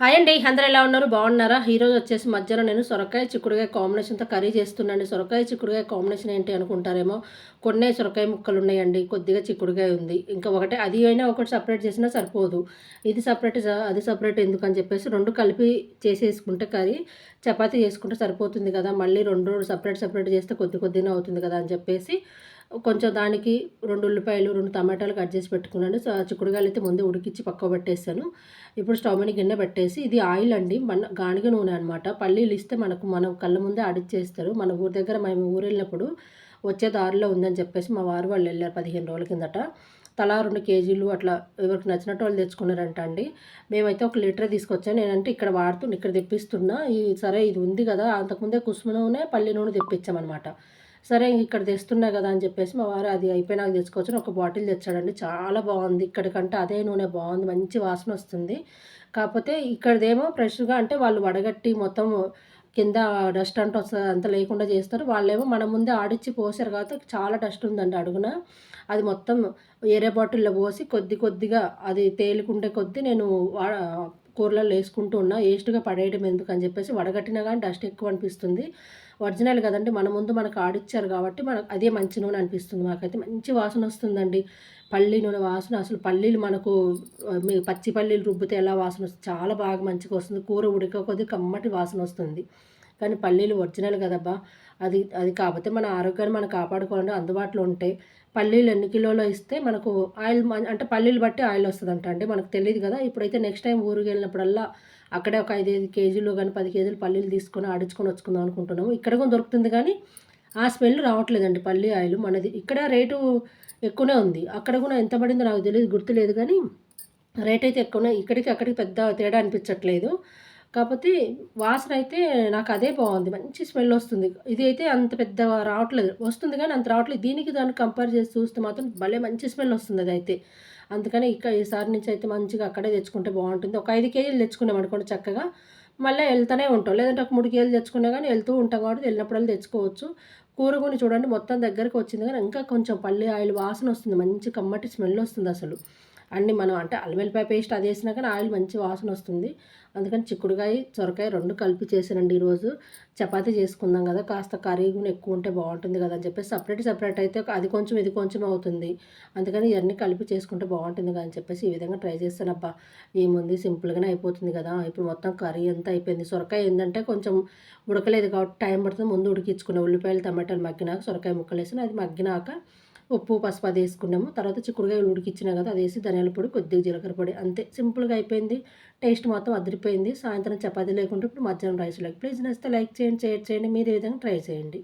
Hi అండి అందరూ ఎలా ఉన్నారు? బాగున్నారా? ఈరోజు వచ్చేసి మధ్యలో నేను సొరకాయ చిక్కుడుకాయ కాంబినేషన్తో కర్రీ చేస్తున్నాను. సొరకాయ చిక్కుడుకాయ కాంబినేషన్ ఏంటి అనుకుంటారేమో? కొన్ని సొరకాయ ముక్కలు ఉన్నాయండి కొద్దిగా చిక్కుడుకాయ ఉంది. ఇంకా ఒకటే అది అయినా ఒకటి సపరేట్ చేసినా సరిపోదు. ఇది సపరేట్ అది సపరేట్ ఎందుకు అని చెప్పేసి రెండు కలిపి చేసేసుకుంటే కర్రీ చపాతీ చేసుకుంటే సరిపోతుంది కదా. మళ్ళీ రెండు సపరేట్ సపరేట్ చేస్తే కొద్ది కొద్దిగా అవుతుంది కదా అని చెప్పేసి కొంచెం దానికి రెండు ఉల్లిపాయలు రెండు టమాటాలు కట్ చేసి పెట్టుకున్నాను. చిక్కుడుగాయలు అయితే ముందే ఉడికించి పక్క పెట్టేస్తాను ఇప్పుడు స్టవ్ మీద గిన్నె పెట్టేసి ఇది ఆయిల్ అండి. మన గానిగ నూనె అనమాట పల్లీలు ఇస్తే మనకు మనం కళ్ళ ముందే ఆడిచ్చేస్తారు. మన ఊరి దగ్గర మేము ఊరు వెళ్ళినప్పుడు వచ్చే దారిలో ఉందని చెప్పేసి మా వారు వాళ్ళు వెళ్ళారు పదిహేను రోజుల కిందట. తలా రెండు కేజీలు అట్లా ఎవరికి నచ్చినట్టు వాళ్ళు తెచ్చుకున్నారంట అండి. మేమైతే ఒక లీటర్ తీసుకొచ్చాను. నేనంటే ఇక్కడ వాడుతున్నా ఇక్కడ తెప్పిస్తున్నా. ఈ సరే ఇది ఉంది కదా అంతకుముందే కుసుమ నూనె పల్లి నూనె తెప్పించామన్నమాట. సరే ఇక్కడ తెస్తున్నా కదా అని చెప్పేసి మా వారు అది అయిపోయినాక తెచ్చుకోవచ్చు ఒక బాటిల్ తెచ్చాడండి. చాలా బాగుంది. ఇక్కడికంటే అదే నూనె బాగుంది. మంచి వాసన వస్తుంది. కాకపోతే ఇక్కడదేమో ఫ్రెష్గా అంటే వాళ్ళు వడగట్టి మొత్తం కింద డస్ట్ అంటూ వస్తుంది. అంత లేకుండా చేస్తారు. వాళ్ళేమో మన ముందే ఆడిచ్చి పోసారు కాబట్టి చాలా డస్ట్ ఉందండి అడుగున. అది మొత్తం ఏరే బాటిల్లో పోసి కొద్ది కొద్దిగా అది తేలుకుంటే కొద్ది నేను కూరలలో వేసుకుంటూ ఉన్నా వేస్ట్గా పడేయడం ఎందుకు అని చెప్పేసి వడగట్టినా కానీ డస్ట్ ఎక్కువ అనిపిస్తుంది. ఒరిజినల్ కదండి మన ముందు మనకు ఆడిచ్చారు కాబట్టి మనకు అదే మంచి నూనె అనిపిస్తుంది మాకైతే. మంచి వాసన వస్తుందండి. పల్లి నూనె వాసన అసలు పల్లీలు మనకు పచ్చి పల్లీలు రుబ్బితే ఎలా వాసన వస్తుంది? చాలా బాగా మంచిగా వస్తుంది. కూర ఉడక కొద్ది కమ్మటి వాసన వస్తుంది. కానీ పల్లీలు ఒరిజినల్ కదబ్బా. అది అది కాకపోతే మన ఆరోగ్యాన్ని మనం కాపాడుకోవాలంటే అందుబాటులో ఉంటే పల్లీలు ఎన్ని కిలోలో ఇస్తే మనకు ఆయిల్ అంటే పల్లీలు బట్టి ఆయిల్ వస్తుందంట అండి. మనకు తెలియదు కదా. ఇప్పుడైతే నెక్స్ట్ టైం ఊరికి వెళ్ళినప్పుడల్లా అక్కడే ఒక ఐదైదు కేజీలు కానీ పది కేజీలు పల్లీలు తీసుకొని ఆడించుకొని వచ్చుకుందాం అనుకుంటున్నాము. ఇక్కడ కూడా దొరుకుతుంది కానీ ఆ స్మెల్ రావట్లేదండి పల్లి ఆయిల్ మనది. ఇక్కడ రేటు ఎక్కువనే ఉంది. అక్కడ కూడా ఎంత పడిందో నాకు తెలియదు గుర్తులేదు కానీ రేట్ అయితే ఎక్కువనే ఇక్కడికి అక్కడికి పెద్ద తేడా అనిపించట్లేదు. కాకపోతే వాసన అయితే నాకు అదే బాగుంది. మంచి స్మెల్ వస్తుంది. ఇది అయితే అంత పెద్ద రావట్లేదు. వస్తుంది కానీ అంత రావట్లేదు. దీనికి దాన్ని కంపేర్ చేసి చూస్తే మాత్రం భలే మంచి స్మెల్ వస్తుంది అది అయితే అందుకని ఇక్కడ ఈసారి నుంచి అయితే మంచిగా అక్కడే తెచ్చుకుంటే బాగుంటుంది. ఒక ఐదు కేజీలు తెచ్చుకున్నాం అనుకోండి చక్కగా. మళ్ళీ వెళ్తూనే ఉంటాం. లేదంటే ఒక మూడు కేజీలు తెచ్చుకున్నా కానీ వెళ్తూ ఉంటాం కాబట్టి వెళ్ళినప్పుడల్లా తెచ్చుకోవచ్చు. కూర చూడండి మొత్తం దగ్గరకు వచ్చింది కానీ ఇంకా కొంచెం పల్లి ఆయిల్ వాసన వస్తుంది మంచి కమ్మటి స్మెల్ వస్తుంది అసలు. అన్ని మనం అంటే అల్లం పేస్ట్ అది వేసినా కానీ ఆయిల్ మంచి వాసన వస్తుంది. అందుకని చిక్కుడుకాయ సొరకాయ రెండు కలిపి చేసానండి ఈరోజు. చపాతి చేసుకుందాం కదా కాస్త కర్రీ కూడా ఎక్కువ ఉంటే బాగుంటుంది కదా అని చెప్పేసి సపరేట్ సపరేట్ అయితే అది కొంచెం ఇది కొంచెం అవుతుంది. అందుకని ఇవన్నీ కలిపి చేసుకుంటే బాగుంటుంది కదా అని చెప్పేసి ఈ విధంగా ట్రై చేస్తానబ్బా. ఏముంది? సింపుల్గానే అయిపోతుంది కదా. ఇప్పుడు మొత్తం కర్రీ అంతా అయిపోయింది. సొరకాయ ఏంటంటే కొంచెం ఉడకలేదు కాబట్టి టైం పడుతుంది. ముందు ఉడికించుకునే ఉల్లిపాయలు టమాటాలు మగ్గినాక సొరకాయ ముక్కలు వేసిన అది మగ్గినాక ఉప్పు పసుపు అది వేసుకున్నాము. తర్వాత చిక్కుడుకాయలు ఉడికిచ్చినా కదా అది వేసి ధనియాల పొడి కొద్దిగా జీలకర్ర పొడి అంతే. సింపుల్గా అయిపోయింది. టేస్ట్ మొత్తం అదిరిపోయింది. సాయంత్రం చపాతీ లేకుంటే ఇప్పుడు మధ్యాహ్నం రైస్ లేక. ప్లీజ్ నచ్చితే లైక్ చేయండి షేర్ చేయండి. మీరు ఏ విధంగా ట్రై చేయండి.